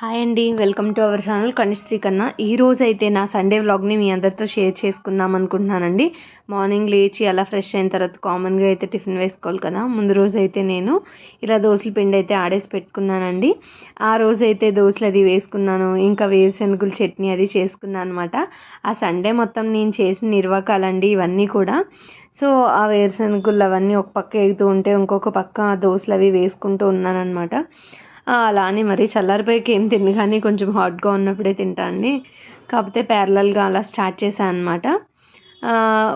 Hi అండి welcome to our channel Kanishree కన్నా. ఈ రోజు అయితే నా సండే వ్లాగ్ని మీ అందరితో షేర్ చేసుకుందాం అనుకుంటున్నానండి. మార్నింగ్ లేచి అలా ఫ్రెష్ అయిన తర్వాత కామన్గా అయితే టిఫిన్ వేసుకోవాలి కదా. ముందు రోజు అయితే నేను ఇలా దోశల పిండి అయితే ఆడేసి పెట్టుకున్నానండి. ఆ రోజు అయితే దోశలు అది వేసుకున్నాను ఇంకా వేరుశనగుల చట్నీ అది చేసుకున్నాను అనమాట ఆ సండే మొత్తం నేను చేసిన నిర్వాకాలండి ఇవన్నీ కూడా. సో ఆ వేరుశనగులు అవన్నీ ఒక పక్క ఎగుతూ ఉంటే ఇంకొక పక్క దోశలు అవి వేసుకుంటూ ఉన్నాను అనమాట అలా అని మరీ చల్లారిపోయాక ఏం తిని కానీ కొంచెం హాట్గా ఉన్నప్పుడే తింటా అండి. కాకపోతే ప్యారలల్గా అలా స్టార్ట్ చేశాను అనమాట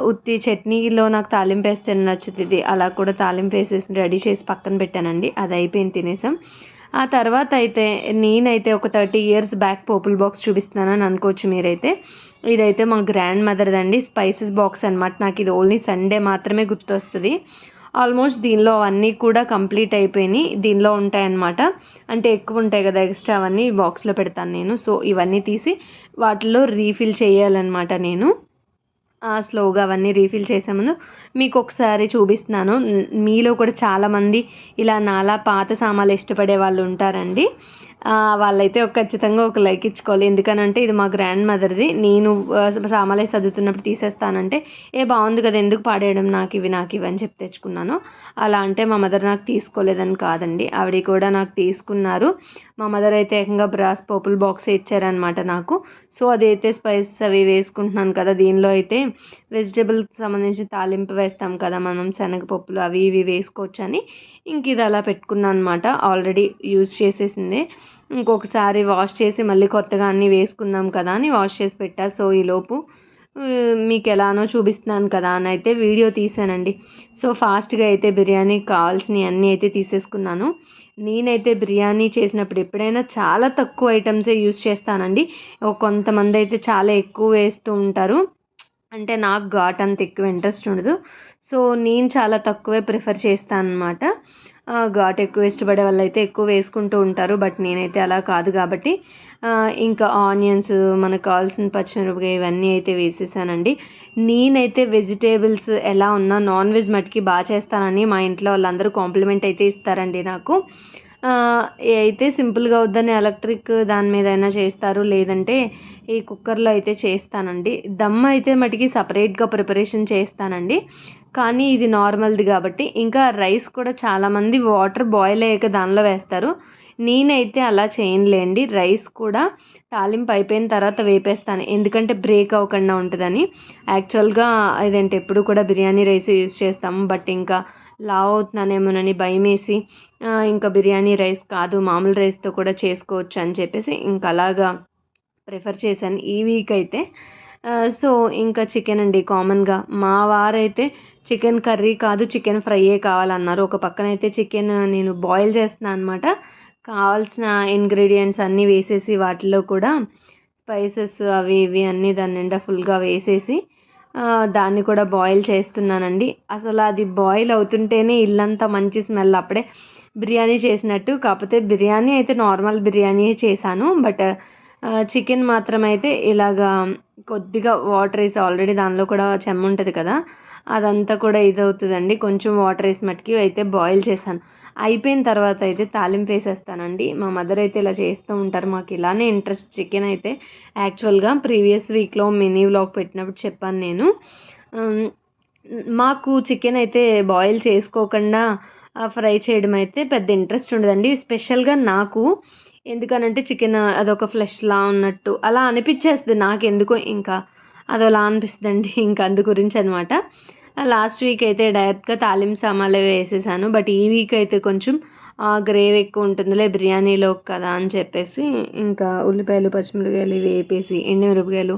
ఉత్తి చట్నీలో నాకు తాలింపు వేస్తే నచ్చుతుంది. అలా కూడా తాలింపు వేసేసి రెడీ చేసి పక్కన పెట్టానండి. అది అయిపోయింది తినేసాం. ఆ తర్వాత అయితే నేనైతే ఒక థర్టీ ఇయర్స్ బ్యాక్ పోపుల్ బాక్స్ చూపిస్తున్నానని అనుకోవచ్చు మీరైతే. ఇదైతే మా గ్రాండ్ మదర్ది అండి స్పైసెస్ బాక్స్ అనమాట నాకు ఇది ఓన్లీ సండే మాత్రమే గుర్తొస్తుంది. ఆల్మోస్ట్ దీనిలో అవన్నీ కూడా కంప్లీట్ అయిపోయినాయి. దీనిలో ఉంటాయన్నమాట. అంటే ఎక్కువ ఉంటాయి కదా ఎక్స్ట్రా అవన్నీ బాక్స్లో పెడతాను నేను. సో ఇవన్నీ తీసి వాటిలో రీఫిల్ చేయాలన్నమాట నేను. స్లోగా అవన్నీ రీఫిల్ చేసే ముందు మీకు ఒకసారి చూపిస్తున్నాను. మీలో కూడా చాలామంది ఇలా నాలా పాత సామాన్లు ఇష్టపడే వాళ్ళు ఉంటారండి. వాళ్ళైతే ఒక ఖచ్చితంగా ఒక లైక్ ఇచ్చుకోవాలి. ఎందుకనంటే ఇది మా గ్రాండ్ మదర్ది. నేను సామాన్లు చదువుతున్నప్పుడు తీసేస్తానంటే ఏ బాగుంది కదా ఎందుకు పాడేయడం నాకు ఇవి నాకు ఇవి అని చెప్పి తెచ్చుకున్నాను. అలా అంటే మా మదర్ నాకు తీసుకోలేదని కాదండి. ఆవిడ కూడా నాకు తీసుకున్నారు. మా మదర్ అయితే ఏకంగా బ్రాస్ పోపుల్ బాక్స్ ఇచ్చారనమాట నాకు. సో అదైతే స్పైసెస్ అవి వేసుకుంటున్నాను కదా దీనిలో అయితే వెజిటేబుల్కి సంబంధించి తాలింపు వేస్తాం కదా మనం శనగపప్పులు అవి ఇవి వేసుకోవచ్చని. ఇంక ఇది అలా పెట్టుకున్నాను అనమాట ఆల్రెడీ యూజ్ చేసేసింది. ఇంకొకసారి వాష్ చేసి మళ్ళీ కొత్తగా అన్నీ వేసుకుందాం కదా అని వాష్ చేసి పెట్టా. సో ఈలోపు మీకు ఎలానో చూపిస్తున్నాను కదా అని అయితే వీడియో తీసానండి. సో ఫాస్ట్గా అయితే బిర్యానీ కావాల్సినవి అన్నీ అయితే తీసేసుకున్నాను. నేనైతే బిర్యానీ చేసినప్పుడు ఎప్పుడైనా చాలా తక్కువ ఐటమ్సే యూజ్ చేస్తానండి. కొంతమంది అయితే చాలా ఎక్కువ వేస్తూ ఉంటారు. అంటే నాకు ఘాట్ అంత ఎక్కువ ఇంట్రెస్ట్ ఉండదు. సో నేను చాలా తక్కువే ప్రిఫర్ చేస్తాను అనమాట ఘాట్ ఎక్కువ ఇష్టపడే వాళ్ళు అయితే ఎక్కువ వేసుకుంటూ ఉంటారు. బట్ నేనైతే అలా కాదు కాబట్టి ఇంకా ఆనియన్స్ మనకు కావాల్సిన పచ్చిమిరపకాయ ఇవన్నీ అయితే వేసేసానండి. నేనైతే వెజిటేబుల్స్ ఎలా ఉన్నా నాన్ వెజ్ మటుకి బాగా చేస్తానని మా ఇంట్లో వాళ్ళందరూ కాంప్లిమెంట్ అయితే ఇస్తారండి నాకు. అయితే సింపుల్గా వద్దని ఎలక్ట్రిక్ దాని మీద అయినా చేస్తారు. లేదంటే ఈ కుక్కర్లో అయితే చేస్తానండి. దమ్ అయితే మటుకి సపరేట్గా ప్రిపరేషన్ చేస్తానండి. కానీ ఇది నార్మల్ది కాబట్టి ఇంకా రైస్ కూడా చాలామంది వాటర్ బాయిల్ అయ్యాక దానిలో వేస్తారు. నేనైతే అలా చేయనులేండి. రైస్ కూడా తాలింపు అయిపోయిన తర్వాత వేపేస్తాను. ఎందుకంటే బ్రేక్ అవ్వకుండా ఉంటుందని. యాక్చువల్గా ఇదంటే ఎప్పుడు కూడా బిర్యానీ రైస్ యూజ్ చేస్తాము. బట్ ఇంకా లావ్ అవుతున్నానేమోనని భయం వేసి ఇంకా బిర్యానీ రైస్ కాదు మామూలు రైస్తో కూడా చేసుకోవచ్చు అని చెప్పేసి ఇంకా అలాగా ప్రిఫర్ చేశాను ఈ వీక్ అయితే. సో ఇంకా చికెన్ అండి కామన్గా. మా వారైతే చికెన్ కర్రీ కాదు చికెన్ ఫ్రైయే కావాలన్నారు. ఒక పక్కన అయితే చికెన్ నేను బాయిల్ చేస్తున్నాను అనమాట కావాల్సిన ఇంగ్రీడియంట్స్ అన్నీ వేసేసి వాటిలో కూడా స్పైసెస్ అవి ఇవి అన్నీ దాని నిండా ఫుల్గా వేసేసి దాన్ని కూడా బాయిల్ చేస్తున్నానండి. అసలు అది బాయిల్ అవుతుంటేనే ఇల్లంతా మంచి స్మెల్ అప్పుడే బిర్యానీ చేసినట్టు. కాకపోతే బిర్యానీ అయితే నార్మల్ బిర్యానీ చేశాను. బట్ చికెన్ మాత్రం అయితే ఇలాగా కొద్దిగా వాటర్ వేసి ఆల్రెడీ దానిలో కూడా చెమ్మ ఉంటుంది కదా అదంతా కూడా ఇదవుతుందండి. కొంచెం వాటర్ వేసి మట్టుకి అయితే బాయిల్ చేశాను. అయిపోయిన తర్వాత అయితే తాలింపు వేసేస్తానండి. మా మదర్ అయితే ఇలా చేస్తూ ఉంటారు. మాకు ఇలానే ఇంట్రెస్ట్ చికెన్ అయితే యాక్చువల్గా ప్రీవియస్ వీక్లో మినీ వ్లాగ్ పెట్టినప్పుడు చెప్పాను నేను. మాకు చికెన్ అయితే బాయిల్ చేసుకోకుండా ఫ్రై చేయడం అయితే పెద్ద ఇంట్రెస్ట్ ఉండదండి. స్పెషల్గా నాకు ఎందుకనంటే చికెన్ అదొక ఫ్లెష్లా ఉన్నట్టు. అలా అనిపించేస్తుంది నాకు ఎందుకో ఇంకా. అదోలా అనిపిస్తుందండి ఇంకా అందు గురించి అనమాట లాస్ట్ వీక్ అయితే డైరెక్ట్గా తాలింపు సామాన్లు వేసేసాను. బట్ ఈ వీక్ అయితే కొంచెం గ్రేవీ ఎక్కువ ఉంటుందిలే బిర్యానీలో కదా అని చెప్పేసి ఇంకా ఉల్లిపాయలు పచ్చిమిరపకాయలు వేపేసి ఎండుమిరపకాయలు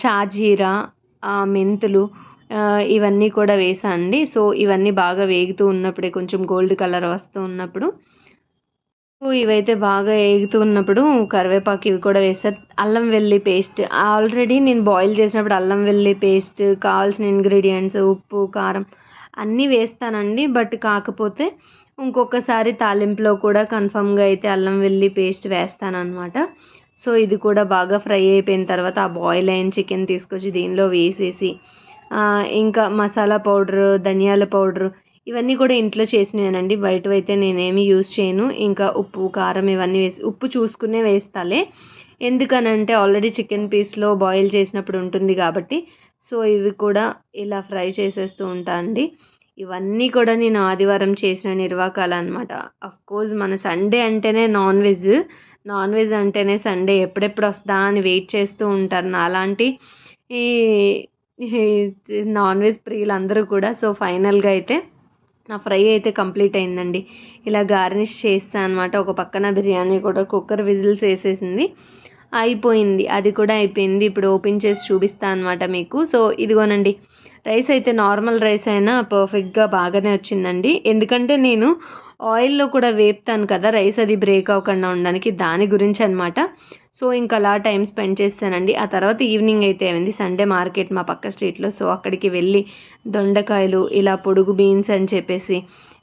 షాజీరా మెంతులు ఇవన్నీ కూడా వేసాండి సో ఇవన్నీ బాగా వేగుతూ ఉన్నప్పుడే కొంచెం గోల్డ్ కలర్ వస్తూ ఉన్నప్పుడు ఇవైతే బాగా ఏగుతూ ఉన్నప్పుడు కరివేపాకు ఇవి కూడా వేస్తారు అల్లం వెల్లి పేస్ట్. ఆల్రెడీ నేను బాయిల్ చేసినప్పుడు అల్లం వెల్లి పేస్ట్ కావాల్సిన ఇంగ్రీడియంట్స్ ఉప్పు కారం అన్నీ వేస్తానండి. బట్ కాకపోతే ఇంకొకసారి తాలింపులో కూడా కన్ఫామ్గా అయితే అల్లం వెల్లి పేస్ట్ వేస్తానమాట సో ఇది కూడా బాగా ఫ్రై అయిపోయిన తర్వాత ఆ బాయిల్ అయిన చికెన్ తీసుకొచ్చి దీనిలో వేసేసి ఇంకా మసాలా పౌడర్ ధనియాల పౌడర్ ఇవన్నీ కూడా ఇంట్లో చేసినవేనండి. బయటవైతే నేనేమి యూజ్ చేయను. ఇంకా ఉప్పు కారం ఇవన్నీ వేసి ఉప్పు చూసుకునే వేస్తాలే. ఎందుకనంటే ఆల్రెడీ చికెన్ పీస్లో బాయిల్ చేసినప్పుడు ఉంటుంది కాబట్టి. సో ఇవి కూడా ఇలా ఫ్రై చేసేస్తూ ఉంటా అండి. ఇవన్నీ కూడా నేను ఆదివారం చేసిన నిర్వాకాలు అనమాట కోర్స్ మన సండే అంటేనే నాన్ వెజ్ నాన్ వెజ్ అంటేనే సండే ఎప్పుడెప్పుడు వస్తా అని వెయిట్ చేస్తూ ఉంటారు నా అలాంటి ఈ నాన్ వెజ్ ప్రియులు అందరూ కూడా. సో ఫైనల్గా అయితే నా ఫ్రై అయితే కంప్లీట్ అయిందండి. ఇలా గార్నిష్ చేస్తాను అనమాట ఒక పక్కన బిర్యానీ కూడా కుక్కర్ విజిల్స్ వేసేసింది. అయిపోయింది. అది కూడా అయిపోయింది. ఇప్పుడు ఓపెన్ చేసి చూపిస్తాను అనమాట మీకు. సో ఇదిగోనండి. రైస్ అయితే నార్మల్ రైస్ అయినా పర్ఫెక్ట్గా బాగానే వచ్చిందండి. ఎందుకంటే నేను ఆయిల్లో కూడా వేపుతాను కదా రైస్ అది బ్రేక్ అవ్వకుండా ఉండడానికి దాని గురించి అనమాట సో ఇంకా అలా టైం స్పెండ్ చేస్తానండి. ఆ తర్వాత ఈవినింగ్ అయితే ఏమైంది సండే మార్కెట్ మా పక్క స్ట్రీట్లో. సో అక్కడికి వెళ్ళి దొండకాయలు ఇలా పొడుగు బీన్స్ అని చెప్పేసి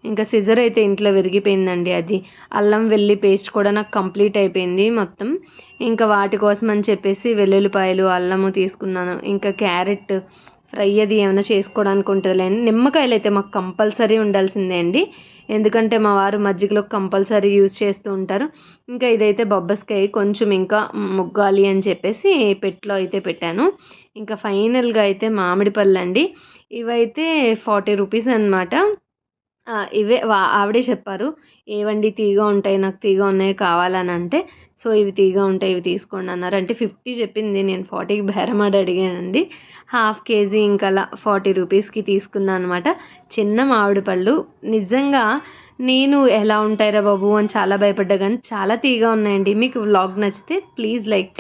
ఇంకా సిజర్ అయితే ఇంట్లో విరిగిపోయిందండి అది. అల్లం వెల్లి పేస్ట్ కూడా నాకు కంప్లీట్ అయిపోయింది మొత్తం. ఇంకా వాటి కోసం అని చెప్పేసి వెల్లుల్లిపాయలు అల్లము తీసుకున్నాను. ఇంకా క్యారెట్ ఫ్రై అది ఏమైనా చేసుకోవడానికి ఉంటుందిలే నిమ్మకాయలు అయితే మాకు కంపల్సరీ ఉండాల్సిందే అండి. ఎందుకంటే మా వారు మజ్జిగలో కంపల్సరీ యూజ్ చేస్తూ ఉంటారు. ఇంకా ఇదైతే బొబ్బస్కాయ కొంచెం ఇంకా ముగ్గాలి అని చెప్పేసి పెట్లో అయితే పెట్టాను. ఇంకా ఫైనల్గా అయితే మామిడి పళ్ళు అండి. ఇవైతే ఫార్టీ రూపీస్ అనమాట ఇవే ఆవిడే చెప్పారు. ఏవండి తీగ ఉంటాయి నాకు తీగ ఉన్నాయి కావాలని అంటే సో ఇవి తీగ ఉంటాయి ఇవి తీసుకోండి అన్నారు. అంటే ఫిఫ్టీ చెప్పింది నేను ఫార్టీకి బేరమాడి అడిగానండి. హాఫ్ కేజీ ఇంకలా అలా ఫార్టీ రూపీస్కి తీసుకున్నాను అనమాట చిన్న మామిడి పళ్ళు. నిజంగా నేను ఎలా ఉంటాయిరా బాబు అని చాలా భయపడ్డా కానీ చాలా తీగా ఉన్నాయండి. మీకు వ్లాగ్ నచ్చితే ప్లీజ్ లైక్